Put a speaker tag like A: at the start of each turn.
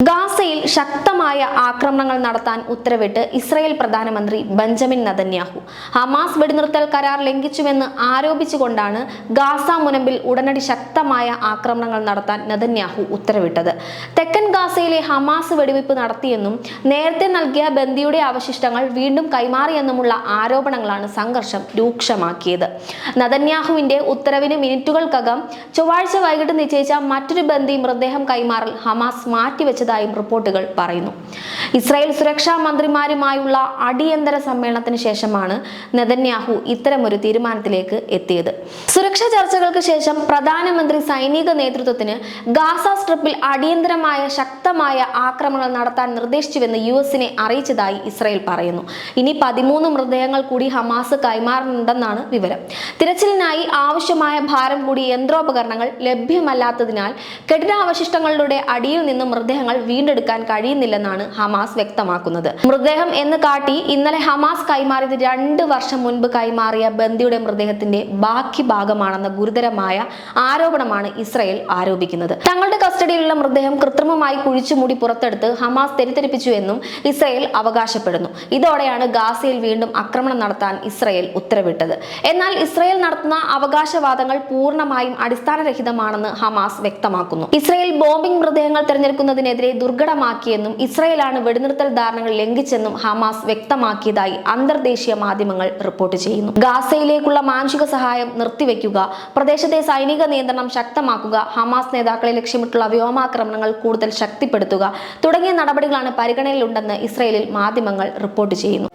A: ഗാസയിൽ ശക്തമായ ആക്രമണങ്ങൾ നടത്താൻ ഉത്തരവിട്ട് ഇസ്രായേൽ പ്രധാനമന്ത്രി ബെഞ്ചമിൻ നതന്യാഹു. ഹമാസ് വെടിനിർത്തൽ കരാർ ലംഘിച്ചുവെന്ന് ആരോപിച്ചുകൊണ്ടാണ് ഗാസ മുനമ്പിൽ ഉടനടി ശക്തമായ ആക്രമണങ്ങൾ നടത്താൻ നതന്യാഹു ഉത്തരവിട്ടത്. തെക്കൻ ഗാസയിലെ ഹമാസ് വെടിവയ്പ് നടത്തിയെന്നും നേരത്തെ നൽകിയ ബന്ദിയുടെ അവശിഷ്ടങ്ങൾ വീണ്ടും കൈമാറിയെന്നുമുള്ള ആരോപണങ്ങളാണ് സംഘർഷം രൂക്ഷമാക്കിയത്. നതന്യാഹുവിന്റെ ഉത്തരവിന് മിനിറ്റുകൾക്കകം ചൊവ്വാഴ്ച വൈകിട്ട് നിശ്ചയിച്ച മറ്റൊരു ബന്ദി മൃതദേഹം കൈമാറൽ ഹമാസ് മാറ്റിവെച്ചതായും റിപ്പോർട്ടുകൾ പറയുന്നു. ഇസ്രായേൽ സുരക്ഷാ മന്ത്രിമാരുമായുള്ള അടിയന്തര സമ്മേളനത്തിന് ശേഷമാണ് നെതന്യാഹു ഇത്തരമൊരു തീരുമാനത്തിലേക്ക് എത്തിയത്. സുരക്ഷാ ചർച്ചകൾക്ക് ശേഷം പ്രധാനമന്ത്രി സൈനിക നേതൃത്വത്തിന് ഗാസ സ്ട്രിപ്പിൽ അടിയന്തരമായ ശക്തമായ ആക്രമണങ്ങൾ നടത്താൻ നിർദ്ദേശിച്ചുവെന്ന് യു എസിനെ അറിയിച്ചതായി ഇസ്രായേൽ പറയുന്നു. ഇനി പതിമൂന്ന് മൃതദേഹങ്ങൾ കൂടി ഹമാസ് കൈമാറുന്നുണ്ടെന്നാണ് വിവരം. തിരച്ചിലിനായി ആവശ്യമായ ഭാരം കൂടി യന്ത്രോപകരണങ്ങൾ ലഭ്യമല്ലാത്തതിനാൽ കെട്ടിടാവശിഷ്ടങ്ങളുടെ അടിയിൽ നിന്ന് മൃതദേഹങ്ങൾ വീണ്ടെടുക്കാൻ കഴിയുന്നില്ലെന്നാണ് ഹമാസ് വ്യക്തമാക്കുന്നത്. മൃതദേഹം എന്ന് കാട്ടി ഇന്നലെ ഹമാസ് കൈമാറിയത് രണ്ട് വർഷം മുൻപ് കൈമാറിയ ബന്ദിയുടെ മൃതദേഹത്തിന്റെ ബാക്കി ഭാഗമാണെന്ന ഗുരുതരമായ ആരോപണമാണ് ഇസ്രയേൽ ആരോപിക്കുന്നത്. തങ്ങളുടെ കസ്റ്റഡിയിലുള്ള മൃതദേഹം കൃത്രിമമായി കുഴിച്ചു കുഴിച്ചുമൂടി പുറത്തെടുത്ത് ഹമാസ് തെറ്റിദ്ധരിപ്പിച്ചു എന്നും ഇസ്രയേൽ അവകാശപ്പെടുന്നു. ഇതോടെയാണ് ഗാസയിൽ വീണ്ടും ആക്രമണം നടത്താൻ ഇസ്രയേൽ ഉത്തരവിട്ടത്. എന്നാൽ ഇസ്രയേൽ നടത്തുന്ന അവകാശവാദങ്ങൾ പൂർണമായും അടിസ്ഥാനരഹിതമാണെന്ന് ഹമാസ് വ്യക്തമാക്കുന്നു. ഇസ്രയേൽ ബോംബിംഗ് മൃതദേഹങ്ങൾ തിരഞ്ഞെടുക്കുന്നതിനെതിരെ ദുർഘടമാക്കിയെന്നും ഇസ്രയേലാണ് വെടിനിർത്തൽ ധാരണകൾ ലംഘിച്ചെന്നും ഹമാസ് വ്യക്തമാക്കിയതായി അന്തർദേശീയ മാധ്യമങ്ങൾ റിപ്പോർട്ട് ചെയ്യുന്നു. ഗാസയിലേക്കുള്ള മാനുഷിക സഹായം നിർത്തിവെക്കുക പ്രദേശത്തെ സൈനിക നിയന്ത്രണം ശക്തമാക്കുക ഹമാസ് നേതാക്കളെ ലക്ഷ്യമിട്ടുള്ള വ്യോമാക്രമണങ്ങൾ കൂടുതൽ ശക്തിപ്പെടുത്തുക തുടങ്ങിയ നടപടികളാണ് പരിഗണനയിലുണ്ടെന്ന് ഇസ്രയേലിൽ മാധ്യമങ്ങൾ റിപ്പോർട്ട് ചെയ്യുന്നു.